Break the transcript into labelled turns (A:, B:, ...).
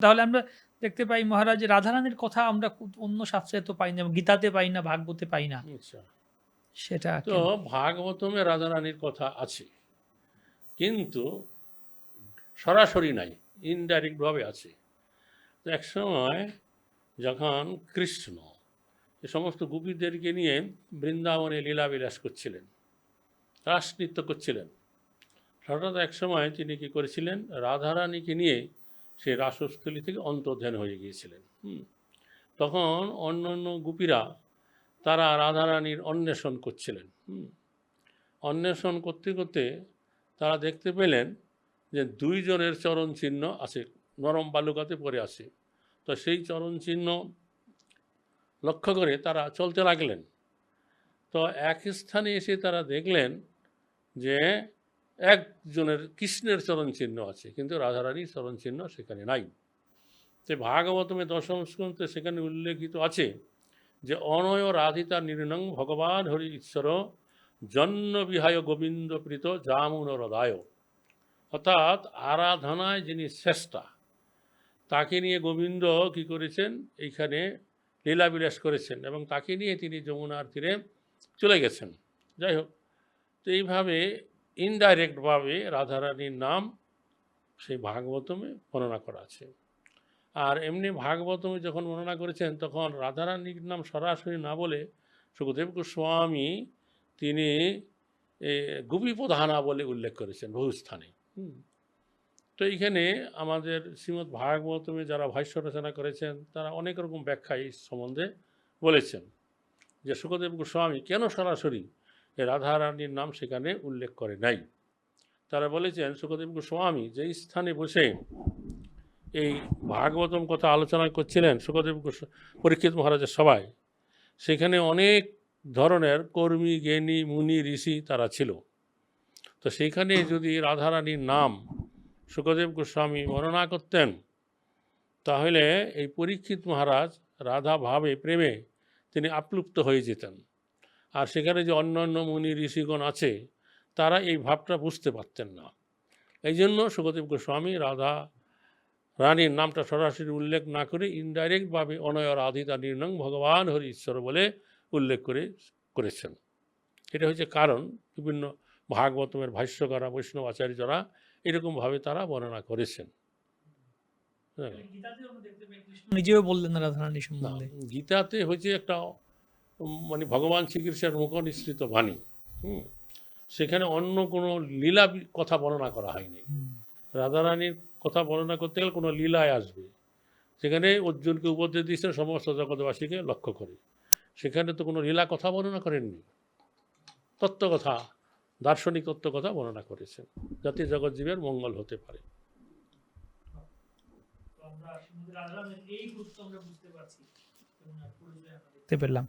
A: তাহলে আমরা দেখতে পাই মহারাজ রাধারানীর কথা আমরা অন্য শাস্ত্রে তো পাই না গীতাতে পাই না ভাগবতে পাই না।
B: আচ্ছা।
A: সেটা
B: তো? ভাগবতমে রাধারানীর কথা আছে কিন্তু সরাসরি নাই ইনডাইরেক্ট ভাবে আছে। তো এক সময় যখন কৃষ্ণ এ সমস্ত গোপীদেরকে নিয়ে বৃন্দাবনে লীলাবিলাস করছিলেন রাস নৃত্য করছিলেন হঠাৎ এক সময় তিনি কি করেছিলেন রাধারানীকে নিয়ে সেই রাসস্থলী থেকে অন্তর্ধান হয়ে গিয়েছিলেন। তখন অন্য অন্য গোপীরা তারা রাধারানীর অন্বেষণ করছিলেন। অন্বেষণ করতে করতে তারা দেখতে পেলেন যে দুইজনের চরণ চিহ্ন আছে, নরম বালুকাতে পড়ে আছে। তো সেই চরণ চিহ্ন লক্ষ্য করে তারা চলতে লাগলেন। তো এক স্থানে এসে তারা দেখলেন যে একজনের কৃষ্ণের চরণ চিহ্ন আছে, কিন্তু রাধারানীর চরণ চিহ্ন সেখানে নাই। তো ভাগবতমে দশম স্কন্ধে সেখানে উল্লেখিত আছে যে, অনয় রাধিতা নির্ণং ভগবান হরি ঈশ্বর জন্য বিহায় গোবিন্দ প্রীত জামুন হৃদয় অর্থাৎ আরাধনায় যিনি শ্রেষ্ঠা, তাকে নিয়ে গোবিন্দ কি করেছেন? এইখানে লীলাবিলাস করেছেন এবং তাকে নিয়ে তিনি যমুনার তীরে চলে গেছেন। যাই হোক, তো এইভাবে ইনডাইরেক্টভাবে রাধারানীর নাম সেই ভাগবতমে বর্ণনা করা আছে আর এমনি ভাগবতমে যখন বর্ণনা করেছেন, তখন রাধারানীর নাম সরাসরি না বলে সুখদেব গোস্বামী তিনি গোপী প্রধানা বলে উল্লেখ করেছেন বহু স্থানে। তো এইখানে আমাদের শ্রীমদ্ ভাগবতমে যারা ভাষ্য রচনা করেছেন, তারা অনেক রকম ব্যাখ্যা এই সম্বন্ধে বলেছেন যে সুখদেব গোস্বামী কেন সরাসরি এই রাধারানীর নাম সেখানে উল্লেখ করে নাই। তারা বলেছেন, সুখদেব গোস্বামী যেই স্থানে বসে এই ভাগবতম কথা আলোচনা করছিলেন, সুখদেব পরীক্ষিত মহারাজের সবাই সেখানে অনেক ধরনের কর্মী, জ্ঞানী, মুনি, ঋষি তারা ছিল। তো সেইখানে যদি রাধারানীর নাম সুখদেব গোস্বামী বর্ণনা করতেন, তাহলে এই পরীক্ষিত মহারাজ রাধা ভাবে প্রেমে তিনি আপ্লুপ্ত হয়ে যেতেন। আর সেখানে যে অন্য অন্য মুনি ঋষিগণ আছে তারা এই ভাবটা বুঝতে পারতেন না। এই জন্য সুখদেব গোস্বামী রাধা রানীর নামটা সরাসরি উল্লেখ না করে ইনডাইরেক্টভাবে অনয় রাধিতা নির্ণং ভগবান হরি ঈশ্বর বলে উল্লেখ করে করেছেন। এটা হচ্ছে কারণ বিভিন্ন ভাগবতমের ভাষ্যকারা বৈষ্ণব আচার্যরা এরকমভাবে তারা বর্ণনা করেছেন। হ্যাঁ
A: নিজেও বললেন রাধারানী
B: না,
A: সম্বন্ধে
B: গীতাতে হচ্ছে একটা মানে ভগবান শ্রীকৃষ্ণের মুখ নিঃসৃত বাণী হুম সেখানে অন্য কোনো লীলা কথা বর্ণনা করা হয়নি। রাধারানীর কথা বর্ণনা করতে গেলে কোনো লীলায় আসবে। সেখানে অর্জুনকে উপদেশ দিয়েছেন সমস্ত জগৎবাসীকে লক্ষ্য করে। সেখানে তো কোনো লীলা কথা বর্ণনা করেননি। তত্ত্ব কথা দার্শনিক তত্ত্ব কথা বর্ণনা করেছেন। যাতে জগৎজীবের মঙ্গল হতে পারে।
A: পেলাম।